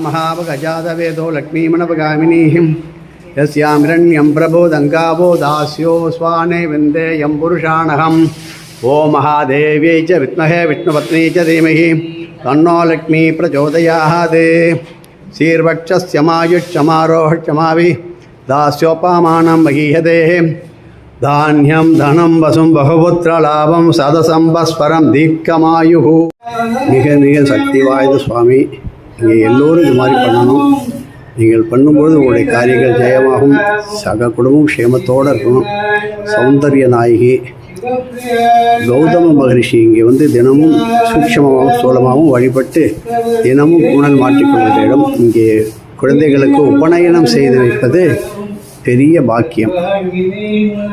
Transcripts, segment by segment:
महावगजातवेदो लक्ष्मीमणवगामिनी यस्यामिरण्यं प्रबोदङ्गावो दास्यो Svane विन्दे यं पुरुषाणहम्। ओ महादेव्यै च विद्महे, विष्णुपत्नी च धीमहि। तन्नो लक्ष्मी प्रचोदयात् शीर्वक्षस्यमायुक्षमारोहक्षमावि दास्योपमानं महीयदेः धान्यं, धनं, वसुं बहुपुत्रलाभं सदसम्बस्परं, दीर्घमायुः। निह निह शक्तिवायुस्वामी நீங்கள் எல்லோரும் இது மாதிரி பண்ணணும். நீங்கள் பண்ணும்பொழுது உங்களுடைய காரியங்கள் ஜெயமாகும். சக குடும்பம் க்ஷேமத்தோடு இருக்கணும். சௌந்தர்ய நாயகி கௌதம மகரிஷி இங்கே வந்து தினமும் சூட்சமாகவும் சோழமாகவும் வழிபட்டு தினமும் ஊழல் மாற்றிக்கொள்கிற இடம். இங்கே குழந்தைகளுக்கு உபநயனம் செய்து வைப்பது பெரிய பாக்கியம்.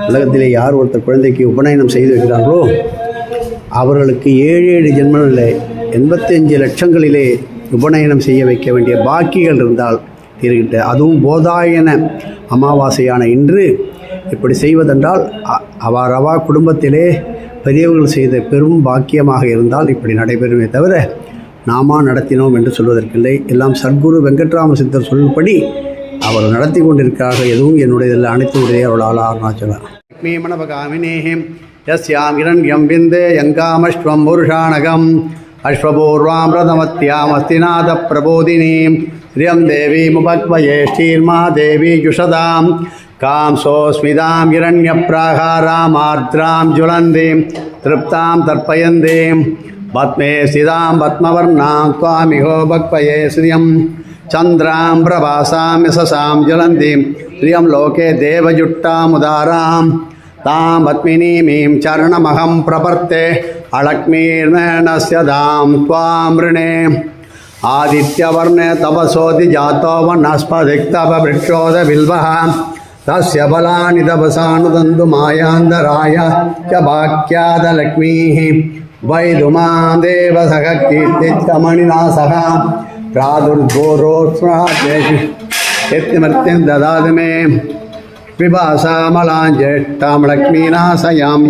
உலகத்திலே யார் ஒருத்தர் குழந்தைக்கு உபநயனம் செய்து வைக்கிறார்களோ அவர்களுக்கு ஏழு ஏழு ஜென்மங்களில் எண்பத்தஞ்சு லட்சங்களிலே உபநயனம் செய்ய வைக்க வேண்டிய பாக்கிகள் இருந்தால் இருக்கின்ற அதுவும் போதாயன அமாவாசையான இன்று. இப்படி செய்வதென்றால் அவாரவா குடும்பத்திலே பெரியவர்கள் செய்த பெரும் பாக்கியமாக இருந்தால் இப்படி நடைபெறுமே தவிர நாமா நடத்தினோம் என்று சொல்வதற்கில்லை. எல்லாம் சத்குரு வெங்கட்ராம சித்தர் சொல்லும்படி அவர் நடத்தி கொண்டிருக்கிறார்கள். எதுவும் என்னுடையதில் அனைத்து உடைய அவளால் அருணாச்சலம் லக்ஷ்மீ மணபகாமினேஹம் யஸ்யாம் இரண்யம் விந்தே யங்காமஸ்வம் புருஷானகம் अश्वपूर्वामृतमत्यामस्तिनाथ प्रबोधिनीं श्रियं देवीमुपक्वये श्रीर्मा देवी जुषदां कां सोऽस्मितां हिरण्यप्राहारामार्द्रां ज्वलन्तीं तृप्तां तर्पयन्तीं पद्मे स्थितां पद्मवर्णां त्वामिहो भक्पये श्रियं चन्द्रां प्रभासां यशसां ज्वलन्तीं श्रियं लोके देवजुट्टामुदारां तां पद्मिनीमीं चरणमहं प्रवर्ते अळक्मीर्णस्य धां त्वामृणे आदित्यवर्णे तपसोति जातो वनस्पदिक्तपवृक्षोदबिल्वः तस्य बलानि तपसानुदन्तु मायान्तराय च वाक्यादलक्ष्मीः वैधुमा देवसखकीर्तिमणिना सह प्रादुर्घोरोत्स्मृत्यं ददाति मे। पिबासामलाञ्जेष्टां लक्ष्मीना सयां